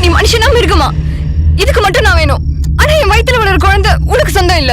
நீ மனுஷனா மிருகமா? இதுக்கு மட்டும் நான் வேணும். ஆனா என் வயித்துல வளர குழந்தை உனக்கு சொந்தம் இல்ல.